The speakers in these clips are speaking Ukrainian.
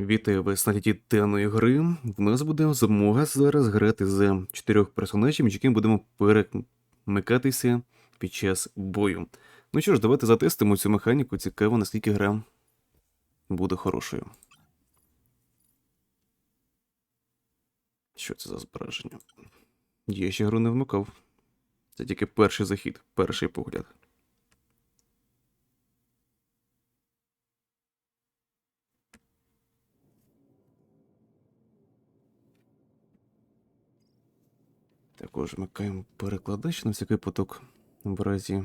Вітаю вас на літі денної гри. В нас буде змога зараз грати за чотирьох персонажів, між якими будемо перемикатися під час бою. Ну що ж, давайте затестимо цю механіку. Цікаво, наскільки гра буде хорошою. Що це за зображення? Я ще гру не вмикав. Це тільки перший захід, перший погляд. Також вмикаємо перекладач на всякий поток в разі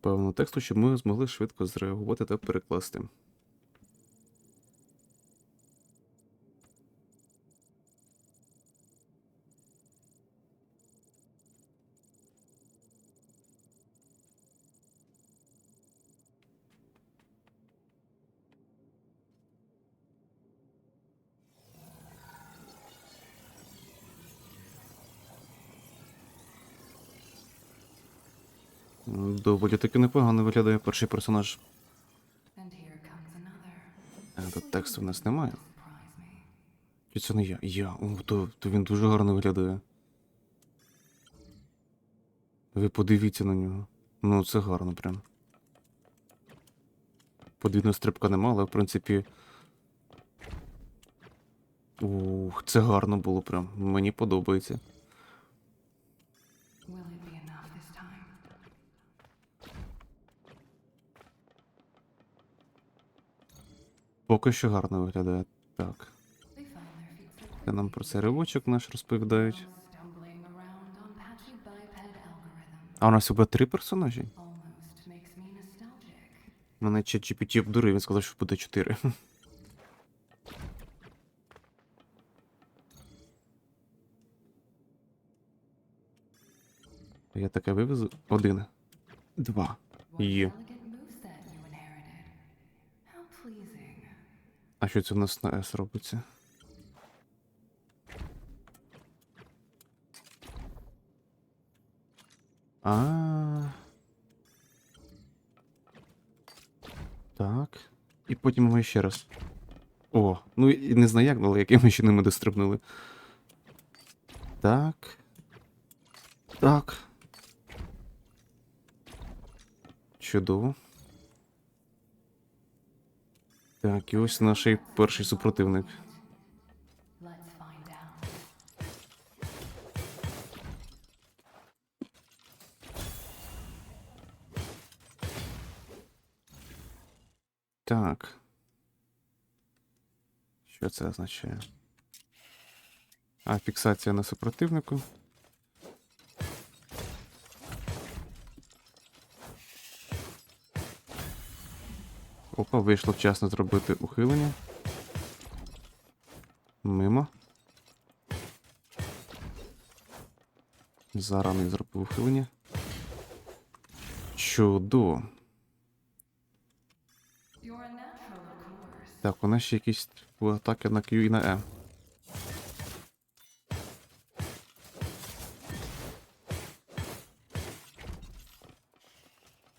певного тексту, щоб ми змогли швидко зреагувати та перекласти. Доволі таки непогано виглядає перший персонаж. Е, Тут тексту в нас немає. Чи це не я? Я. О, то, то він дуже гарно виглядає. Ви подивіться на нього. Ну, це гарно прям. Подвійного стрибка нема, але в принципі. Ух, це гарно було прям. Мені подобається. Поки що гарно виглядає. Так. Це нам про це ривочок наш розповідають. А у нас буде три персонажі? makes me nostalgic. Обдурив, він сказав, що буде чотири. Я таке вивезу. Один. Два. Є. А що це в нас на S робиться? А. Так. І потім ми ще раз. О, ну і не знаю як, але якими ще ними дострибнули. Так. Так. Чудово. Так, і ось наш перший супротивник. Так. Що це означає? А, фіксація на супротивнику. Опа, вийшло вчасно зробити ухилення. Мимо. Зарано зробив ухилення. Чудово. Так, у нас ще якісь атаки на Q і на E.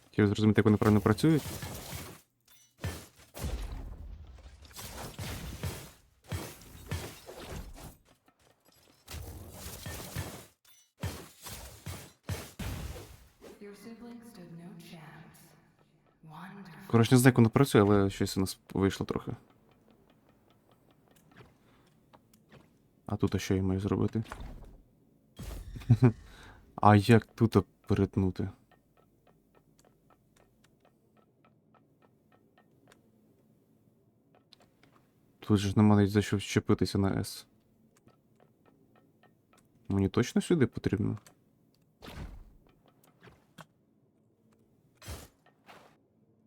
Хотів зрозуміти, як вони правильно працюють. Коротше, не знаю, як воно працює, але щось у нас вийшло трохи. А тут що я маю зробити? а як тут перетнути? Тут же нема навіть за що вчепитися на S. Мені точно сюди потрібно?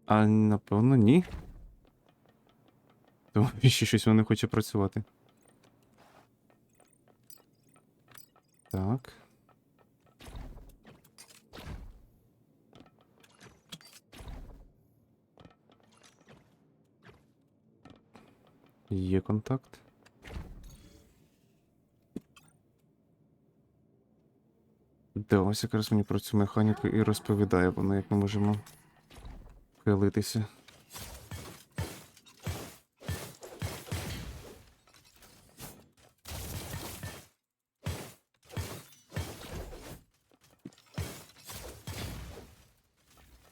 А напевно, ні. Тому ще щось воно не хоче працювати. Так. Є контакт. Да, ось якраз мені про цю механіку і розповідає вона, як ми можемо схилитися.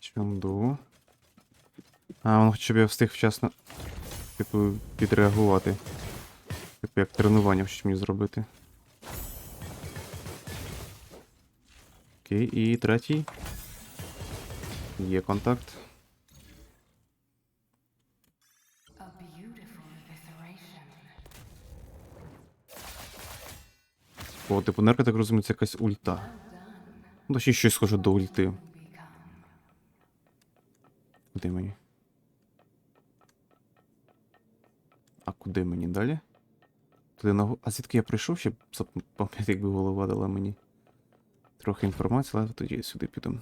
Чонду. А, ну, воно хоча б я встиг вчасно типу, підреагувати. Типу як тренування хочуть мені зробити. Окей, і третій. Є контакт. О, типу, нерка, так розумію, це якась ульта. Ну, ще щось схоже до ульти. Куди мені? А куди мені далі? Туди на... А звідки я прийшов, щоб запам'ятати, якби голова дала мені трохи інформації, але тоді сюди піду.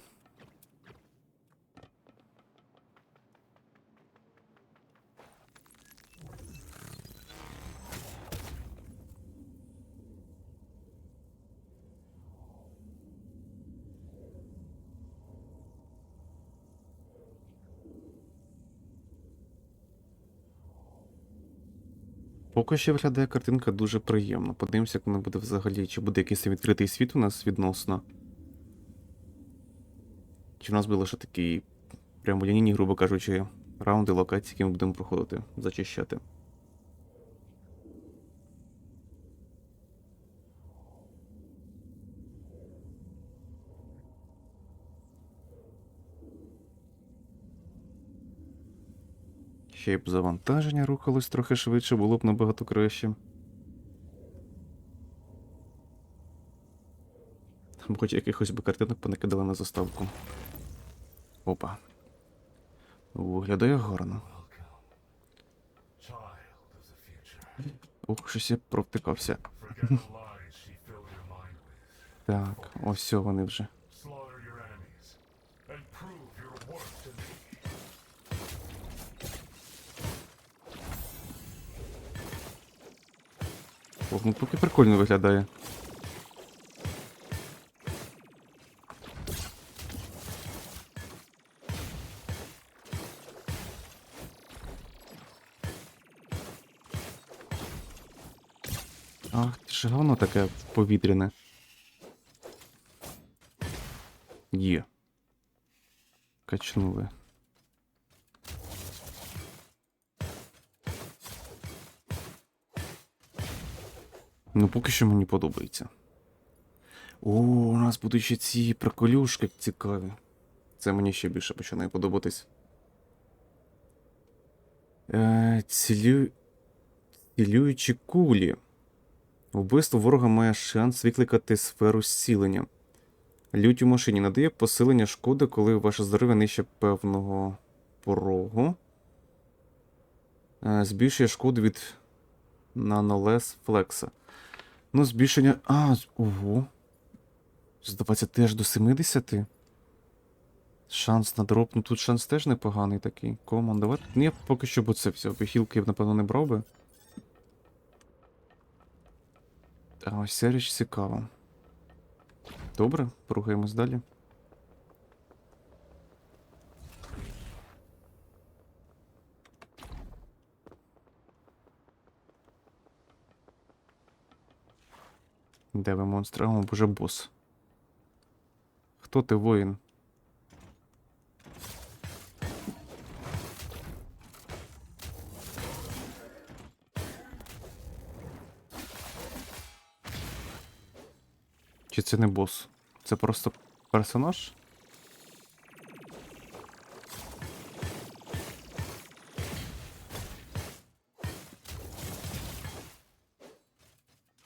Поки що виглядає картинка дуже приємно. Подивимося, як вона буде взагалі. Чи буде якийсь відкритий світ у нас відносно. Чи в нас буде лише такий прямолінійні, грубо кажучи, раунди локації, які ми будемо проходити, зачищати. Ще й б завантаження рухалось трохи швидше, було б набагато краще. Там хоч якихось би картинок понакидали на заставку. Опа. Виглядає гарно. Ох, щось я провтикався. Так, ось вони вже. Ох, ну поки прикольно виглядає. Ах, ти ж говно таке повітряне. Є. Качнули. Ну, поки що мені подобається. О, у нас будуть ще ці приколюшки цікаві. Це мені ще більше починає подобатись. Е, цілю... Цілюючі кулі. Вбивство ворога має шанс викликати сферу зцілення. Лють у машині надає посилення шкоди, коли ваше здоров'я нижче певного порогу. Е, збільшує шкоду від нанолес флекса. Ну, збільшення. А, ого. З 20 аж до 70. Шанс на дроп. Ну тут шанс теж непоганий такий. Коман, давай. Ну я поки що б це би. Хілки я б, напевно, не брав би. А ось ця річ цікава. Добре, поругаємось далі. Де ви монстри? О, боже бос. Хто ти воїн? Чи це не бос? Це просто персонаж?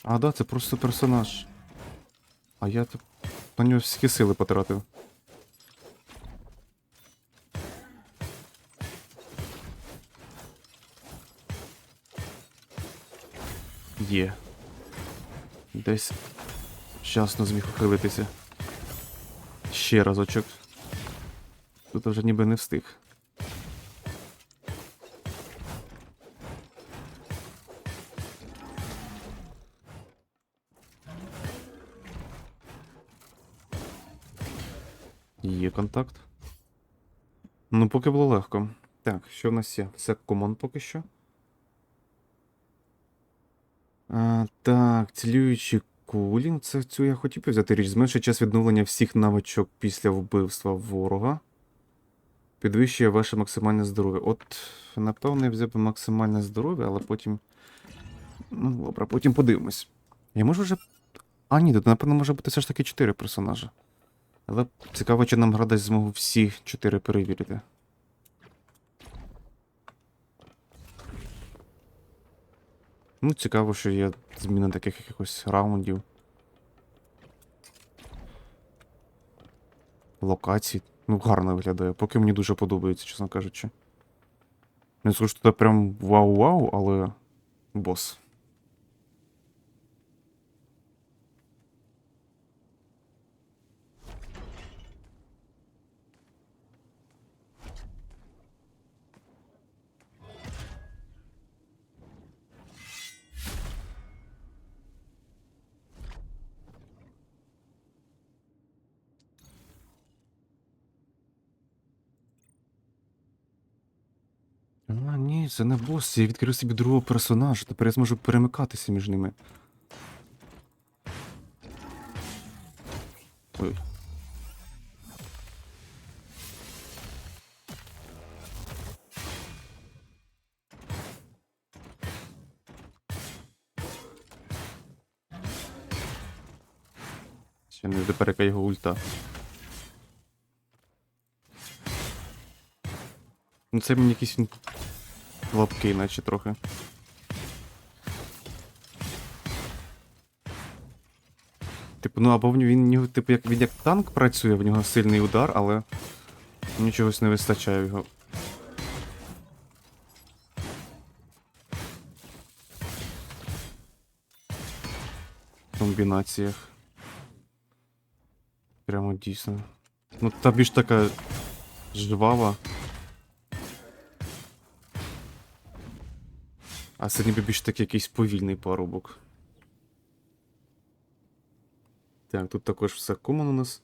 А, да, це просто персонаж. А я тут на нього всі сили потратив. Є. Десь вчасно зміг ухилитися. Ще разочок. Тут вже ніби не встиг. Ну, поки було легко. Так, що в нас є? Це комон поки що. А, так, цілюючі кулі. Це цю я хотів би взяти річ. Зменшує час відновлення всіх навичок після вбивства ворога. Підвищує ваше максимальне здоров'я. От, напевно, я взяв би максимальне здоров'я, але потім. Ну, добре, потім подивимось. Я можу вже. А, ні, тут, напевно, може бути все ж таки 4 персонажа. Але цікаво, чи нам гра змогу всі 4 перевірити. Ну, цікаво, що є зміна таких якихось раундів. Локацій. Ну, гарно виглядає. Поки мені дуже подобається, чесно кажучи. Не скажу, що це прям вау-вау, але бос. А, ні, це не бос. Я відкрив собі другого персонажа. Тепер я зможу перемикатися між ними. Ой. Ще не тепер яка його ульта. Ну це мені якийсь він лапкий, наче трохи. Типу, ну або він нього, типу, як він як танк працює, в нього сильний удар, але мені чогось не вистачає його. Комбінаціях. Прямо дійсно. Ну, та більш така жвава. А це ніби більш такий якийсь повільний парубок. Так, тут також все комон у нас.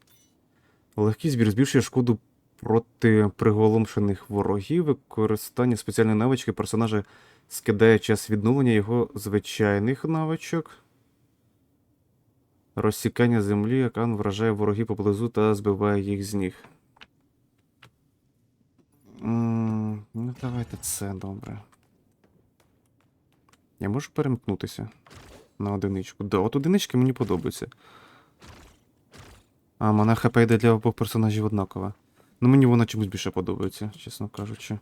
Легкий збір збільшує шкоду проти приголомшених ворогів. Використання спеціальної навички персонажа скидає час відновлення його звичайних навичок. Розсікання землі, яка вражає ворогів поблизу та збиває їх з ніг. Ну, давайте це добре. Я можу перемкнутися на одиничку. Да, от одинички мені подобаються. А, мене ХП йде для обох персонажів однакова. Ну мені вона чомусь більше подобається, чесно кажучи.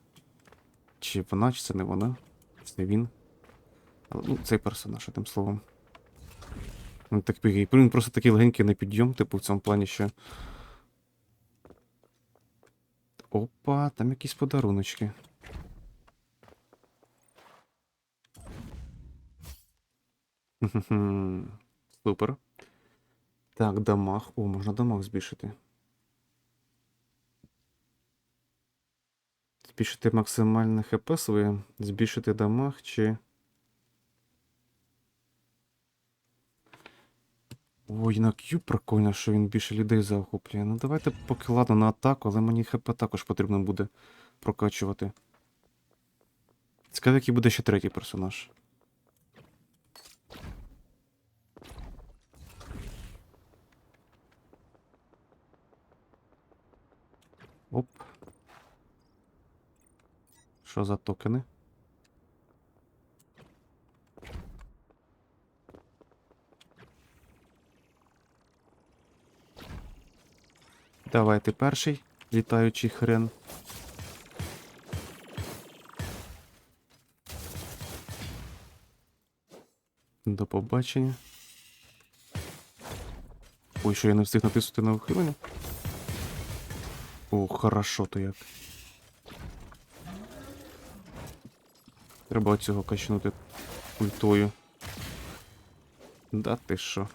Чи вона, чи це не вона? Чи це він. Ну, цей персонаж, одним словом. Він так бігає. Він просто такий легенький на підйом, типу, в цьому плані, що. Опа, там якісь подаруночки. Супер. Так, дамаг. О, можна дамаг збільшити. Збільшити максимальне ХП своє, збільшити дамаг чи. Ой, на Q прикольно, що він більше людей заохоплює. Ну давайте поки ладно на атаку, але мені ХП також потрібно буде прокачувати. Цікаво, який буде ще третій персонаж. Оп. Що за токени? Давай ти перший, літаючий хрен. До побачення. Ой, що я не встиг натиснути на ухилення? О, хорошо то як. Треба цього качнути ультою. Да ти що?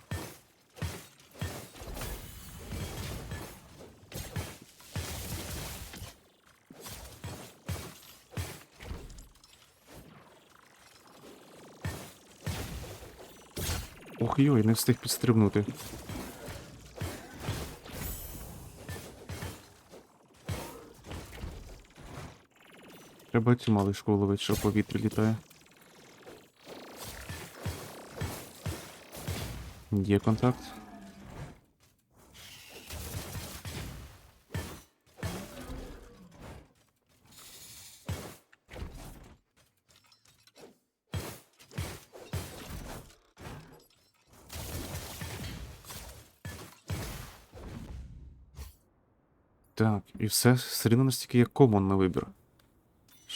Ох йой, не встиг підстрибнути. Треба цю малишку ловити, що повітрі літає. Є контакт. Так, і все все настільки як комон на вибір.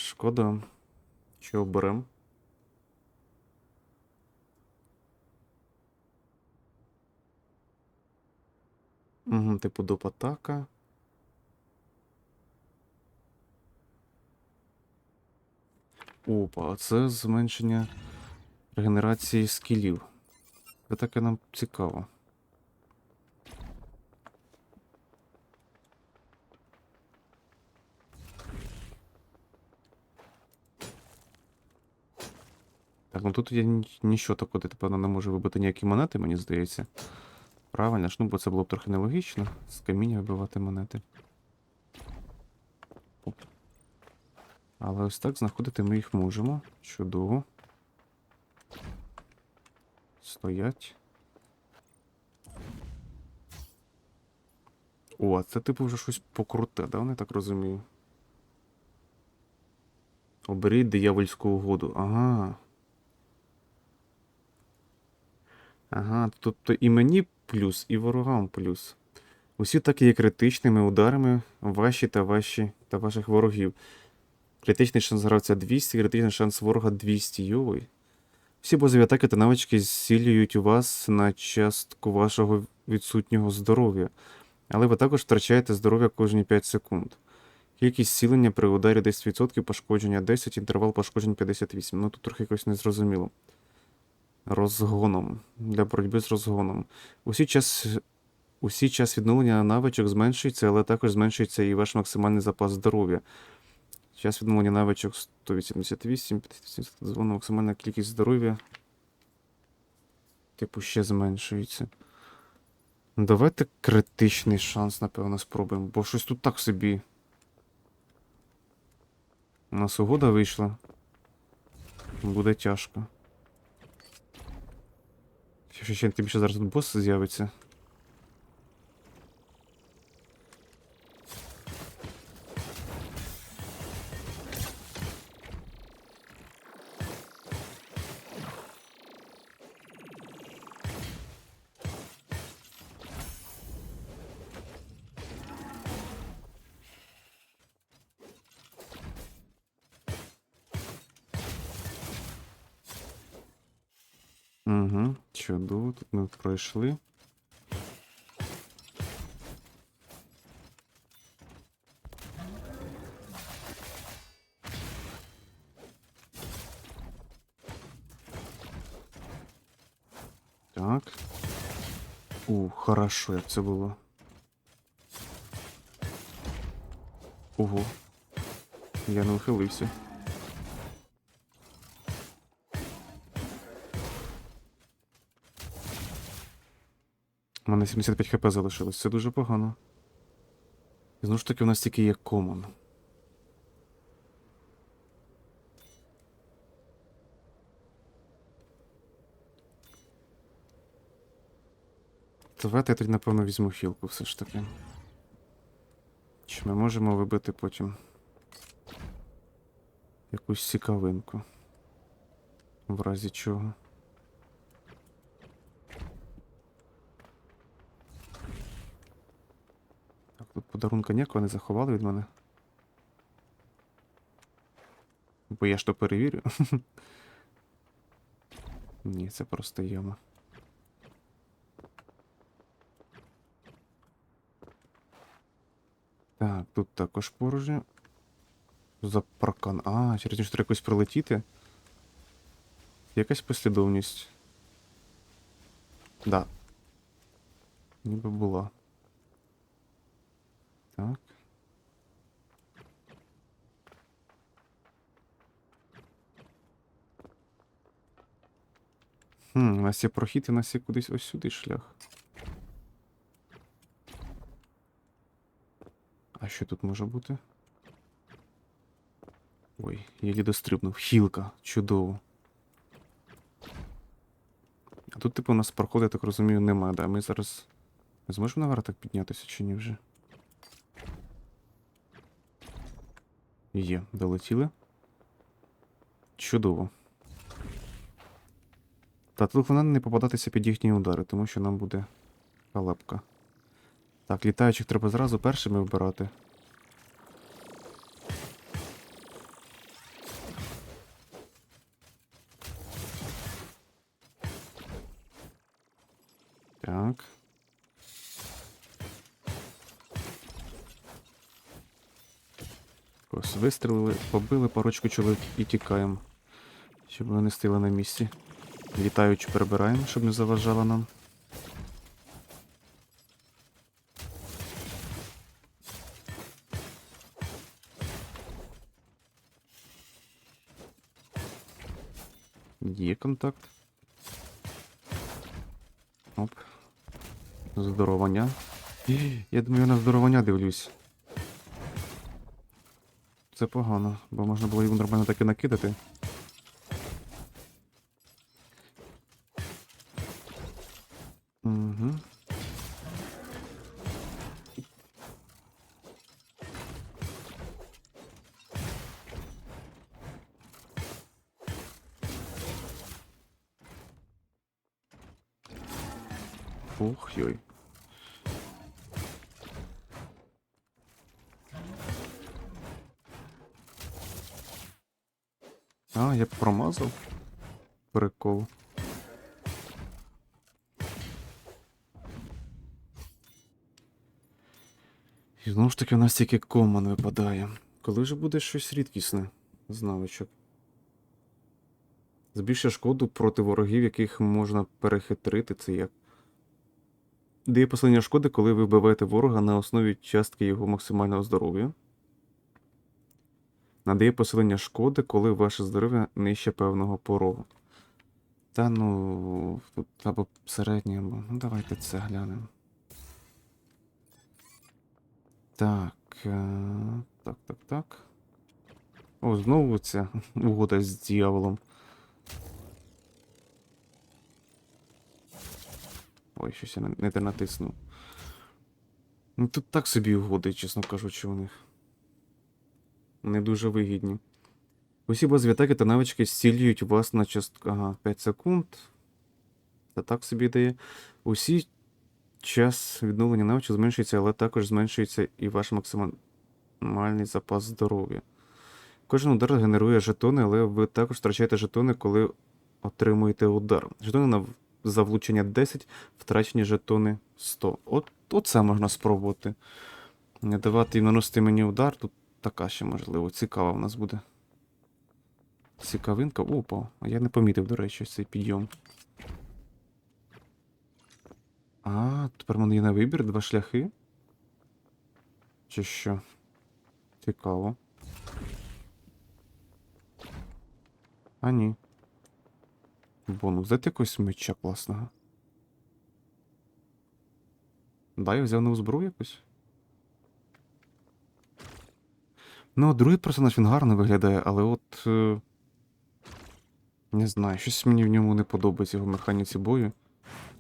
Шкода. Що оберем? Угу, типу доп атака. Опа, а це зменшення регенерації скілів. Це таке нам цікаво. Так, ну тут я нічого такого, ти, певно, не можу вибити ніякі монети, мені здається. Правильно ж, ну бо це було б трохи нелогічно. З каміння вибивати монети. Оп. Але ось так знаходити ми їх можемо. Чудово. Стоять. О, це типу вже щось покруте, да? Не так розумію. Оберіть диявольську угоду. Ага. Ага, тобто і мені плюс, і ворогам плюс. Усі так є критичними ударами ваші та ваші та ваших ворогів. Критичний шанс гравця 200, критичний шанс ворога 200. Йой. Всі базові атаки та навички зцілюють у вас на частку вашого відсутнього здоров'я. Але ви також втрачаєте здоров'я кожні 5 секунд. Кількість зцілення при ударі 10%, пошкодження 10, інтервал пошкоджень 58. Ну тут трохи якось незрозуміло. Розгоном. Для боротьби з розгоном. Усі час, усі час відновлення навичок зменшується, але також зменшується і ваш максимальний запас здоров'я. Час відновлення навичок 188, 570 дозволена максимальна кількість здоров'я. Типу, ще зменшується. Давайте критичний шанс, напевно, спробуємо, бо щось тут так собі. У нас угода вийшла. Буде тяжко. Ще, ще тим більше зараз тут бос з'явиться. Угу, чудово, тут ми пройшли. Так. У, хорошо, як це було. Ого. Я не ухилився. Мене 75 хп залишилось, це дуже погано. І знову ж таки, у нас тільки є комон. Давайте я тоді, напевно, візьму хілку все ж таки. Чи ми можемо вибити потім якусь цікавинку? В разі чого. Подарунка ніякого не заховали від мене. Бо я ж то перевірю. Ні, це просто яма. Так, тут також порожньо. За паркан. А, через нього треба якось пролетіти. Якась послідовність. Да. Ніби була. Так. Хм, у нас є прохід, і у нас є кудись ось сюди шлях. А що тут може бути? Ой, єлі дострибнув. Хілка, чудово. А тут, типу, у нас проходу, я так розумію, немає, да? Ми зараз. Ми зможемо наверх так піднятися чи ні вже? Є, долетіли. Чудово. Та тут головне не попадатися під їхні удари, тому що нам буде халепка. Так, літаючих треба зразу першими вбирати. Ось вистрілили, побили парочку чоловік і тікаємо. Щоб вони стили на місці. Літаючи перебираємо, щоб не заважало нам. Є контакт. Оп. Здоровання. Я думаю, я на здоровання дивлюсь. Це погано, бо можна було його нормально так і накидати. Угу. Ух, йой. Я промазав. Прикол. І знову ж таки у нас тільки коман випадає. Коли ж буде щось рідкісне з навичок? Збільшує шкоду проти ворогів, яких можна перехитрити, це як. Дає посилення шкоди, коли ви вбиваєте ворога на основі частки його максимального здоров'я. Надає посилення шкоди, коли ваше здоров'я нижче певного порогу. Та ну, тут або середнє, або. Ну, давайте це глянемо. Так. е, Так, так, так. О, знову ця угода з дьяволом. Ой, щось я не, не натиснув. Ну тут так собі угоди, чесно кажучи, у них. Не дуже вигідні. Усі базові атаки та навички зцілюють вас на частку. Ага, 5 секунд. Це так собі дає. Усі час відновлення навичок зменшується, але також зменшується і ваш максимальний запас здоров'я. Кожен удар генерує жетони, але ви також втрачаєте жетони, коли отримуєте удар. Жетони на за влучення 10, втрачені жетони 100. От, от це можна спробувати. Не давати їм наносити мені удар, тут така ще можливо. Цікава в нас буде. Цікавинка. Опа, а я не помітив, до речі, цей підйом. А, тепер в мене є на вибір два шляхи. Чи що? Цікаво. А ні. Бонус. Дайте якогось меча класного. Да, я взяв нову зброю якусь. Ну, другий персонаж він гарно виглядає, але от. Е... Не знаю, щось мені в ньому не подобається його механіці бою.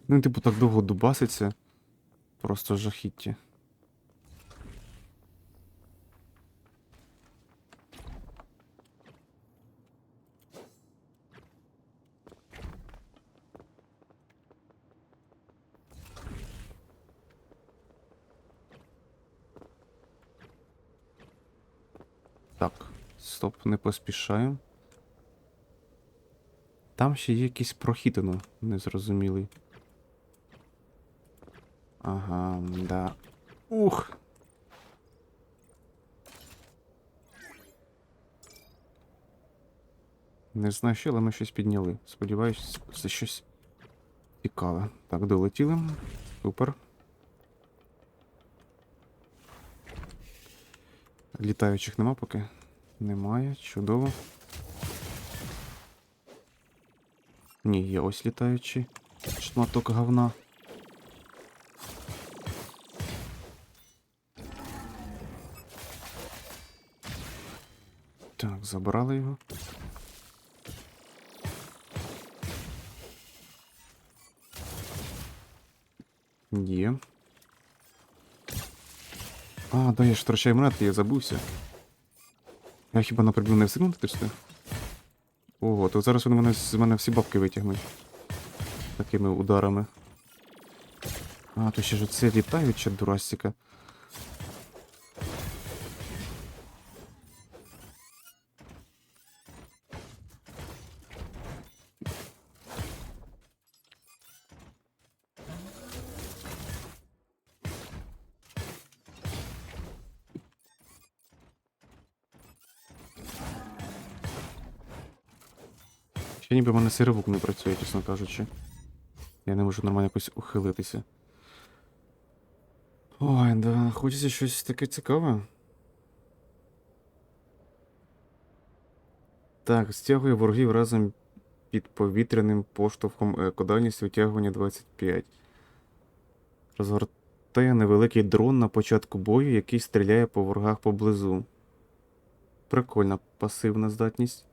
Ну, типу, так довго дубаситься. Просто жахіття. Так, стоп, не поспішаю. Там ще є якийсь прохід, ну, незрозумілий. Ага, да. Ух. Не знаю що, але ми щось підняли. Сподіваюсь, це щось цікаве. Так, долетіли. Супер. Літаючих нема поки. Немає, чудово. Ні, є ось літаючий шматок говна. Так, забрали його. Є. А, да, я ж втрачаю монети, я забувся. Я хіба на прибив не секунду встиг? Ого, то зараз вони мене з мене всі бабки витягнуть. Такими ударами. А, то ще ж оце літаюча дурастика. Ще ніби в мене сировук не працює, чесно кажучи. Я не можу нормально якось ухилитися. Ой, да, хочеться щось таке цікаве. Так, стягує ворогів разом під повітряним поштовхом екодальність витягування 25. Розгортає невеликий дрон на початку бою, який стріляє по ворогах поблизу. Прикольна пасивна здатність.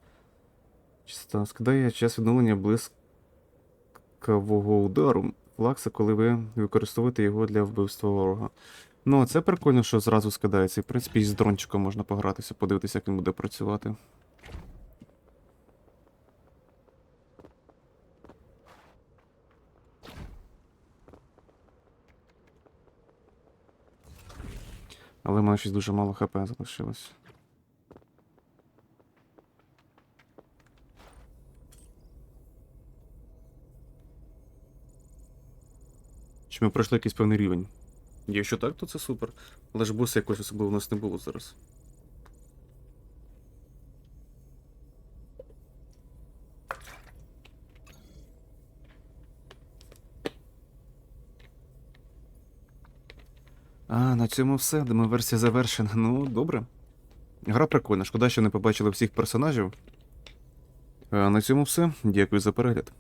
Чиста. Скидає час відновлення блискавого удару. Флакса, коли ви використовуєте його для вбивства ворога. Ну, це прикольно, що зразу скидається. І, в принципі, і з дрончиком можна погратися, подивитися, як він буде працювати. Але в мене щось дуже мало хп залишилось. Чи ми пройшли якийсь певний рівень? Якщо так, то це супер. Але ж боса якось особливо у нас не було зараз. А, на цьому все. Демоверсія завершена. Ну, добре. Гра прикольна. Шкода, що не побачили всіх персонажів. А на цьому все. Дякую за перегляд.